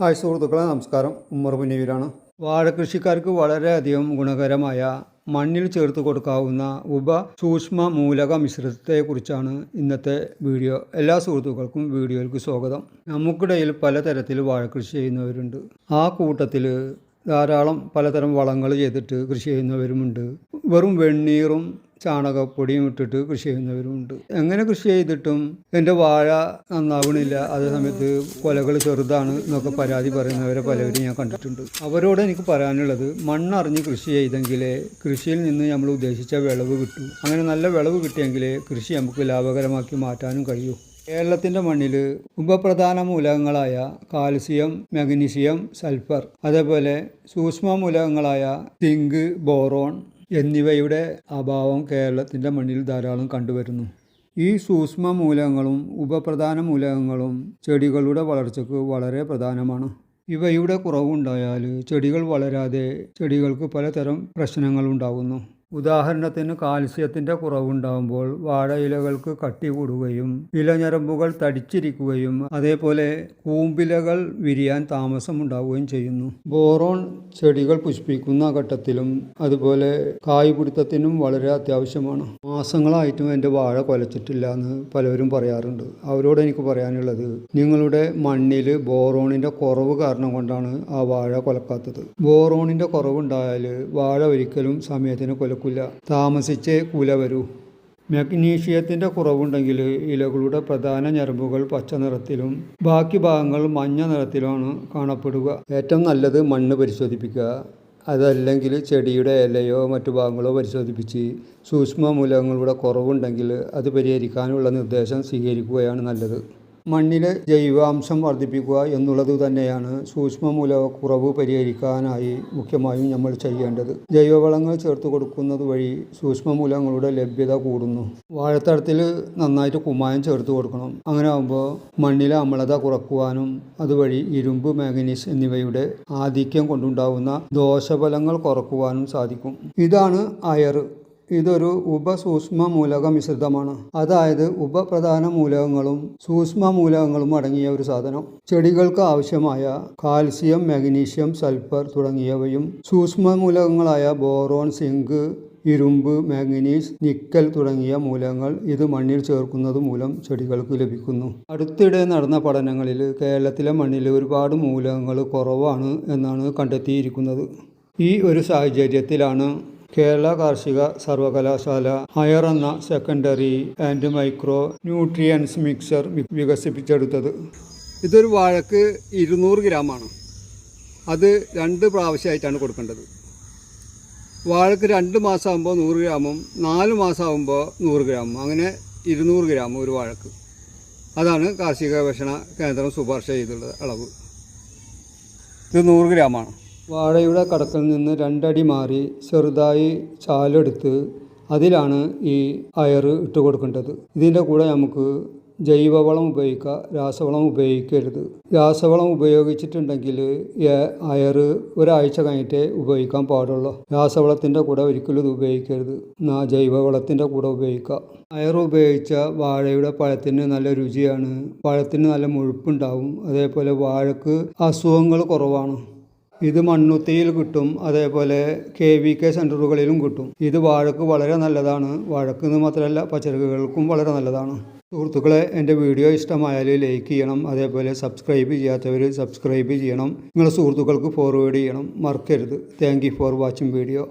Hi സുഹൃത്തുക്കളെ നമസ്കാരം. ഉമ്മർ മുനീവരാണ് വാഴ കൃഷിക്കാർക്ക് വളരെയധികം ഗുണകരമായ മണ്ണിൽ ചേർത്ത് കൊടുക്കാവുന്ന ഉപ സൂക്ഷ്മ മൂലക മിശ്രിതത്തെക്കുറിച്ചാണ് ഇന്നത്തെ വീഡിയോ. എല്ലാ സുഹൃത്തുക്കൾക്കും വീഡിയോയിലേക്ക് സ്വാഗതം. നമുക്കിടയിൽ പലതരത്തിൽ വാഴ കൃഷി ചെയ്യുന്നവരുണ്ട്. ആ കൂട്ടത്തിൽ ധാരാളം പലതരം വളങ്ങൾ ചെയ്തിട്ട് കൃഷി ചെയ്യുന്നവരുമുണ്ട്. വെറും വെണ്ണീറും ചാണകപ്പൊടിയും ഇട്ടിട്ട് കൃഷി ചെയ്യുന്നവരുമുണ്ട് എങ്ങനെ കൃഷി ചെയ്തിട്ടും എന്റെ വാഴ നന്നാവണില്ല. അതേ സമയത്ത് കൊലകൾ ചെറുതാണ് എന്നൊക്കെ പരാതി പറയുന്നവരെ പലവരും ഞാൻ കണ്ടിട്ടുണ്ട്. അവരോട് എനിക്ക് പറയാനുള്ളത് മണ്ണറിഞ്ഞ് കൃഷി ചെയ്തെങ്കിലേ കൃഷിയിൽ നിന്ന് നമ്മൾ ഉദ്ദേശിച്ച വിളവ് കിട്ടും. അങ്ങനെ നല്ല വിളവ് കിട്ടിയെങ്കിലേ കൃഷി നമുക്ക് ലാഭകരമാക്കി മാറ്റാനും കഴിയൂ. കേരളത്തിന്റെ മണ്ണിൽ ഉപപ്രധാന മൂലകങ്ങളായ കാൽസ്യം മഗ്നീഷ്യം സൾഫർ അതേപോലെ സൂക്ഷ്മ മൂലകങ്ങളായ തിങ്ക് ബോറോൺ എന്നിവയുടെ അഭാവം കേരളത്തിന്റെ മണ്ണിൽ ധാരാളം കണ്ടുവരുന്നു. ഈ സൂക്ഷ്മ മൂലകങ്ങളും ഉപപ്രധാന മൂലകങ്ങളും ചെടികളുടെ വളർച്ചയ്ക്ക് വളരെ പ്രധാനമാണ്. ഇവയുടെ കുറവുണ്ടായാൽ ചെടികൾ വളരാതെ ചെടികൾക്ക് പലതരം പ്രശ്നങ്ങളുണ്ടാകുന്നു ഉദാഹരണത്തിന് കാൽസ്യത്തിന്റെ കുറവുണ്ടാകുമ്പോൾ വാഴയിലകൾക്ക് കട്ടി കൂടുകയും ഇലഞരമ്പുകൾ തടിച്ചിരിക്കുകയും അതേപോലെ കൂമ്പിലകൾ വിരിയാൻ താമസമുണ്ടാവുകയും ചെയ്യുന്നു. ബോറോൺ ചെടികൾ പുഷ്പിക്കുന്ന ഘട്ടത്തിലും അതുപോലെ കായ് പിടുത്തത്തിനും വളരെ അത്യാവശ്യമാണ്. മാസങ്ങളായിട്ടും എന്റെ വാഴ കൊലച്ചിട്ടില്ല എന്ന് പലവരും പറയാറുണ്ട്. അവരോട് എനിക്ക് പറയാനുള്ളത് നിങ്ങളുടെ മണ്ണിൽ ബോറോണിന്റെ കുറവ് കാരണം കൊണ്ടാണ് ആ വാഴ കൊലക്കാത്തത്. ബോറോണിന്റെ കുറവുണ്ടായാൽ വാഴ ഒരിക്കലും സമയത്തിന് കൊലക്കില്ല താമസിച്ചേ കുല വരൂ. മഗ്നീഷ്യത്തിന്റെ കുറവുണ്ടെങ്കിൽ ഇലകളുടെ പ്രധാന ഞരമ്പുകൾ പച്ച നിറത്തിലും ബാക്കി ഭാഗങ്ങൾ മഞ്ഞ നിറത്തിലുമാണ് കാണപ്പെടുക. ഏറ്റവും നല്ലത് മണ്ണ് പരിശോധിപ്പിക്കുക. അതല്ലെങ്കിൽ ചെടിയുടെ ഇലയോ മറ്റു ഭാഗങ്ങളോ പരിശോധിപ്പിച്ച് സൂക്ഷ്മ മൂലങ്ങളുടെ കുറവുണ്ടെങ്കിൽ അത് പരിഹരിക്കാനുള്ള നിർദ്ദേശം സ്വീകരിക്കുകയാണ് നല്ലത്. മണ്ണിലെ ജൈവാംശം വർദ്ധിപ്പിക്കുക എന്നുള്ളത് തന്നെയാണ് സൂക്ഷ്മ മൂലക്കുറവ് പരിഹരിക്കാനായി മുഖ്യമായും നമ്മൾ ചെയ്യേണ്ടത്. ജൈവവളങ്ങൾ ചേർത്ത് കൊടുക്കുന്നത് വഴി സൂക്ഷ്മമൂലങ്ങളുടെ ലഭ്യത കൂടുന്നു. വാഴത്തടത്തിൽ നന്നായിട്ട് കുമ്മായം ചേർത്ത് കൊടുക്കണം. അങ്ങനെ ആകുമ്പോൾ മണ്ണിലെ അമ്ലത കുറക്കുവാനും അതുവഴി ഇരുമ്പ് മാംഗനീസ് എന്നിവയുടെ ആധിക്യം കൊണ്ടുണ്ടാവുന്ന ദോഷഫലങ്ങൾ കുറക്കുവാനും സാധിക്കും. ഇതാണ് അയർ. ഇതൊരു ഉപസൂക്ഷ്മ മൂലക മിശ്രിതമാണ് അതായത് ഉപപ്രധാന മൂലകങ്ങളും സൂക്ഷ്മ മൂലകങ്ങളും അടങ്ങിയ ഒരു സാധനം. ചെടികൾക്ക് ആവശ്യമായ കാൽസ്യം മഗ്നീഷ്യം സൾഫർ തുടങ്ങിയവയും സൂക്ഷ്മ മൂലകങ്ങളായ ബോറോൺ സിങ്ക് ഇരുമ്പ് മാംഗനീസ് നിക്കൽ തുടങ്ങിയ മൂലങ്ങൾ ഇത് മണ്ണിൽ ചേർക്കുന്നത് മൂലം ചെടികൾക്ക് ലഭിക്കുന്നു. അടുത്തിടെ നടന്ന പഠനങ്ങളിൽ കേരളത്തിലെ മണ്ണിൽ ഒരുപാട് മൂലകങ്ങൾ കുറവാണ് എന്നാണ് കണ്ടെത്തിയിരിക്കുന്നത്. ഈ ഒരു സാഹചര്യത്തിലാണ് കേരള കാർഷിക സർവകലാശാല ഹയർ എന്ന secondary and micro nutrients mixer വികസിപ്പിച്ചെടുത്തത്. ഇതൊരു വാഴക്ക് ഇരുന്നൂറ് ഗ്രാമാണ്. അത് രണ്ട് പ്രാവശ്യമായിട്ടാണ് കൊടുക്കേണ്ടത്. വാഴക്ക് രണ്ട് മാസമാകുമ്പോൾ നൂറ് ഗ്രാമും നാല് മാസമാകുമ്പോൾ നൂറ് ഗ്രാമും അങ്ങനെ ഇരുന്നൂറ് ഗ്രാം ഒരു വാഴക്ക്. അതാണ് കാർഷിക ഗവേഷണ കേന്ദ്രം ശുപാർശ ചെയ്തിട്ടുള്ളത് അളവ്. ഇത് നൂറ് ഗ്രാമാണ്. വാഴയുടെ കടക്കിൽ നിന്ന് രണ്ടടി മാറി ചെറുതായി ചാലെടുത്ത് അതിലാണ് ഈ അയർ ഇട്ട് കൊടുക്കേണ്ടത്. ഇതിന്റെ കൂടെ നമുക്ക് ജൈവവളം ഉപയോഗിക്കുക രാസവളം ഉപയോഗിക്കരുത്. രാസവളം ഉപയോഗിച്ചിട്ടുണ്ടെങ്കിൽ അയർ ഒരാഴ്ച കഴിഞ്ഞിട്ടേ ഉപയോഗിക്കാൻ പാടുള്ളൂ. രാസവളത്തിന്റെ കൂടെ ഒരിക്കലും ഇത് ഉപയോഗിക്കരുത്. എന്നാ ജൈവവളത്തിന്റെ കൂടെ ഉപയോഗിക്കുക അയർ ഉപയോഗിച്ച വാഴയുടെ പഴത്തിന് നല്ല രുചിയാണ്. പഴത്തിന് നല്ല മുഴുപ്പുണ്ടാവും. അതേപോലെ വാഴക്ക് അസുഖങ്ങൾ കുറവാണ്. ഇത് മണ്ണുത്തിയിൽ കിട്ടും അതേപോലെ കെ വി കെ സെന്ററുകളിലും കിട്ടും. ഇത് വാഴക്ക് വളരെ നല്ലതാണ്. വാഴക്ക് എന്ന് മാത്രമല്ല പച്ചക്കറികൾക്കും വളരെ നല്ലതാണ്. സുഹൃത്തുക്കളെ എന്റെ വീഡിയോ ഇഷ്ടമായാൽ ലൈക്ക് ചെയ്യണം അതേപോലെ സബ്സ്ക്രൈബ് ചെയ്യാത്തവർ സബ്സ്ക്രൈബ് ചെയ്യണം. നിങ്ങളുടെ സുഹൃത്തുക്കൾക്ക് ഫോർവേഡ് ചെയ്യണം. മറക്കരുത്. Thank for watching video